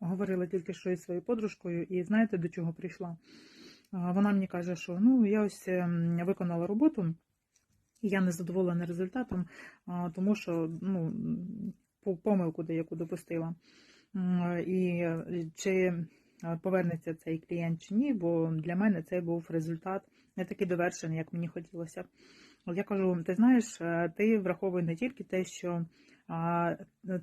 говорила тільки що із своєю подружкою, і знаєте, до чого прийшла? Вона мені каже, що ну я ось ем, виконала роботу, і я не задоволена результатом, тому що ну, по- помилку деяку допустила. І е, чи повернеться цей клієнт чи ні, бо для мене це був результат не такий довершений, як мені хотілося. Я кажу, ти знаєш, е, ти враховуй не тільки те, що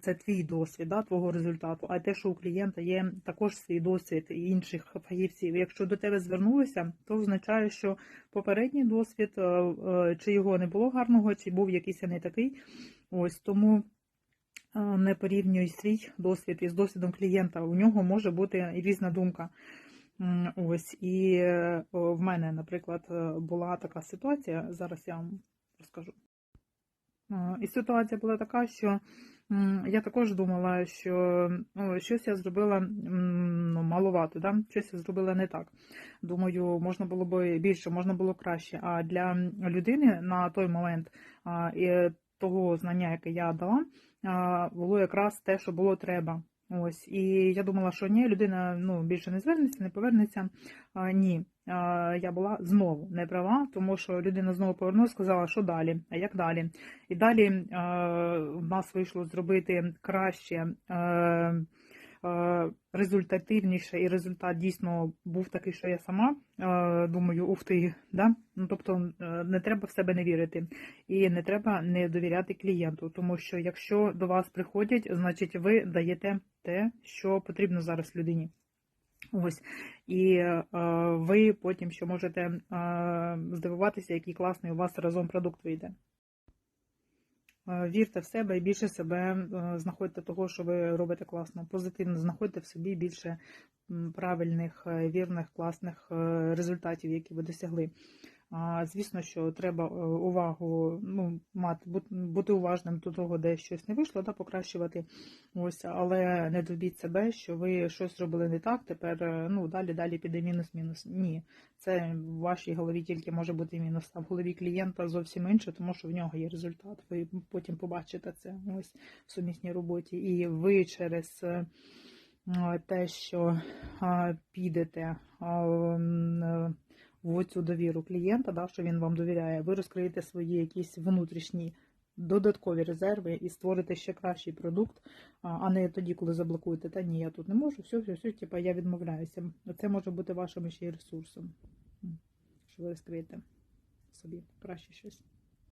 це твій досвід, да, твого результату, а й те, що у клієнта є також свій досвід інших фахівців. Якщо до тебе звернулися, то означає, що попередній досвід, е, е, чи його не було гарного, чи був якийсь не такий. Ось тому не порівнюй свій досвід із досвідом клієнта. У нього може бути різна думка. Ось і е, в мене, наприклад, е, була така ситуація. Зараз я вам розкажу. Е, І ситуація була така, що я також думала, що ну, щось я зробила ну, маловато, да? щось я зробила не так. Думаю, можна було б більше, можна було краще. А для людини на той момент того знання, яке я дала, було якраз те, що було треба. Ось, і я думала, що ні, людина ну, більше не звернеться, не повернеться. А, ні, а, я була знову не права, тому що людина знову повернулася, сказала, що далі, а як далі. І далі а, в нас вийшло зробити краще. А, е, результативніше, і результат дійсно був такий, що я сама е, думаю, ух ти, да? ну, тобто е, не треба в себе не вірити, і не треба не довіряти клієнту, тому що якщо до вас приходять, значить ви даєте те, що потрібно зараз людині. Ось і е, ви потім ще можете е, здивуватися, який класний у вас разом продукт вийде. Е, Вірте в себе і більше себе е, знаходьте того, що ви робите класно. Позитивно знаходьте в собі більше правильних, е, вірних, класних результатів, які ви досягли. Звісно, що треба е, увагу ну, мати, бу- бути уважним до того, де щось не вийшло, да, покращувати. Ось, але не добіть себе, що ви щось зробили не так. Тепер е, ну далі далі піде мінус-мінус. Ні, це в вашій голові тільки може бути мінус, а в голові клієнта зовсім інше, тому що в нього є результат. Ви потім побачите це ось в сумісній роботі. І ви через е, те, що підете в цю довіру клієнта, да, що він вам довіряє, ви розкриєте свої якісь внутрішні. Додаткові резерви і створите ще кращий продукт, а не тоді, коли заблокуєте. Та ні, я тут не можу, все, все, все, типу, я відмовляюся. Це може бути вашим ще й ресурсом, що ви розкриєте собі краще щось.